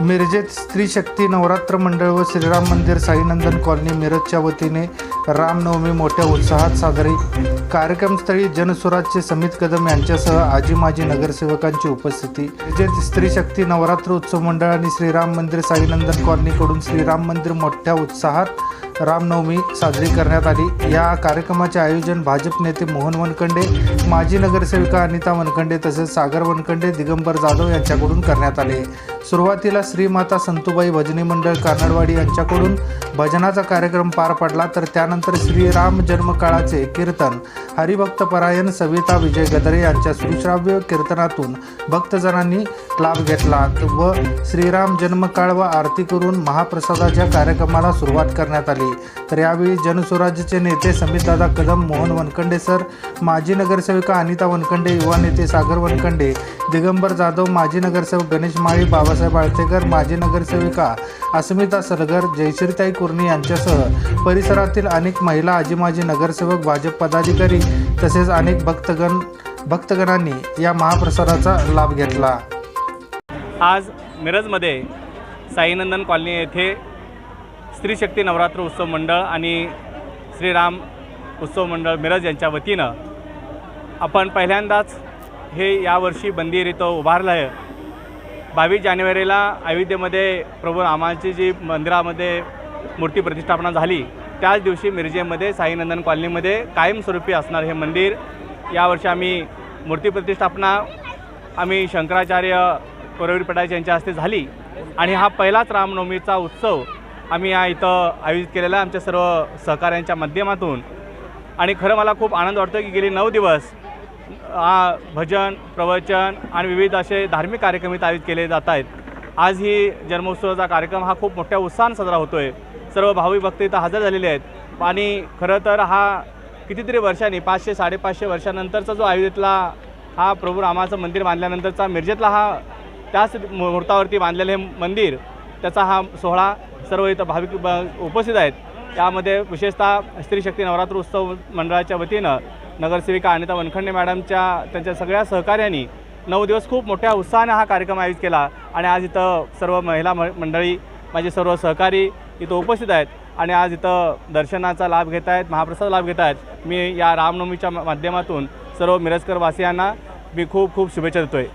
मिरजेत स्त्री शक्ती नवरात्र मंडळ व श्रीराम मंदिर साईनंदन कॉलनी मिरजच्या वतीने रामनवमी मोठ्या उत्साहात साजरी. कार्यक्रमस्थळी जनसुराजचे समित कदम यांच्यासह आजी माजी नगरसेवकांची उपस्थिती. मिरजेत स्त्री शक्ती नवरात्र उत्सव मंडळ आणि श्रीराम मंदिर साईनंदन कॉलनीकडून श्रीराम मंदिर मोठ्या उत्साहात रामनवमी साजरी करण्यात आली. या कार्यक्रमाचे आयोजन भाजप नेते मोहन वनखंडे माजी नगरसेविका अनिता वनखंडे तसेच सागर वनखंडे दिगंबर जाधव यांच्याकडून करण्यात आले. सुरुवातीला श्रीमाता संतुबाई भजनी मंडळ कानडवाडी यांच्याकडून भजनाचा कार्यक्रम पार पडला. तर त्यानंतर श्रीराम जन्मकाळाचे कीर्तन हरिभक्त परायण सविता विजय गदरे यांच्या सुश्राव्य कीर्तनातून भक्तजनांनी लाभ घेतला व श्रीराम जन्मकाळ व आरती करून महाप्रसादाच्या कार्यक्रमाला सुरुवात करण्यात आली. तर यावेळी जनस्वराज्यचे नेते समितदादा कदम मोहन वनखंडे सर माजी नगरसेविका अनिता वनखंडे युवा नेते सागर वनखंडे दिगंबर जाधव माजी नगरसेवक गणेश माळी बाबासाहेब आळतेकर माजी नगरसेविका अस्मिता सरगर जयश्रीताई कुर्णी यांच्यासह परिसरातील अनेक महिला आजी माजी नगरसेवक भाजप पदाधिकारी तसेच अनेक भक्तगण भक्तगणांनी या महाप्रसादाचा लाभ घेतला. आज मिरजमध्ये साईनंदन कॉलनी येथे स्त्री शक्ती नवरात्र उत्सव मंडळ आणि श्रीराम उत्सव मंडळ मिरज यांच्या वतीनं आपण पहिल्यांदाच हे यावर्षी मंदिर इथं उभारलं आहे बावीस जानेवारीला अयोध्येमध्ये प्रभू रामाची जी मंदिरामध्ये मूर्ती प्रतिष्ठापना झाली त्याच दिवशी मिरजेमध्ये साईनंदन कॉलनीमध्ये कायमस्वरूपी असणार हे मंदिर. यावर्षी आम्ही मूर्ती प्रतिष्ठापना आम्ही शंकराचार्य कोरवीर पटाचे यांच्या हस्ते झाली. आणि हा पहिलाच रामनवमीचा उत्सव आम्ही या इथं आयोजित केलेला आमच्या सर्व सहकाऱ्यांच्या माध्यमातून. आणि खरं मला खूप आनंद वाटतो की गेले नऊ दिवस भजन प्रवचन आणि विविध असे धार्मिक कार्यक्रम इथं आयोजित केले जात आहेत. आज ही जन्मोत्सवाचा कार्यक्रम हा खूप मोठ्या उत्साहानं साजरा होतो आहे सर्व भाविक भक्त इथं हजर झालेले आहेत. आणि खरं तर हा कितीतरी वर्षांनी पाचशे साडेपाचशे वर्षानंतरचा जो अयोध्येतला हा प्रभू रामाचं मंदिर बांधल्यानंतरचा मिरजेतला हा त्याच मुहूर्तावरती बांधलेलं हे मंदिर त्याचा हा सोहळा सर्व इथं भाविक उपस्थित आहेत. त्यामध्ये विशेषतः स्त्री शक्ती नवरात्र उत्सव मंडळाच्या वतीनं नगरसेविका अनिता वनखंडे मॅडमच्या त्यांच्या सगळ्या सहकार्यांनी नऊ दिवस खूप मोठ्या उत्साहाने हा कार्यक्रम आयोजित केला. आणि आज इथं सर्व महिला म मंडळी माझे सर्व सहकारी इथं उपस्थित आहेत आणि आज इथं दर्शनाचा लाभ घेत आहेत महाप्रसाद लाभ घेत आहेत. मी या रामनवमीच्या माध्यमातून सर्व मिरजकर वासियांना मी खूप खूप शुभेच्छा देतो आहे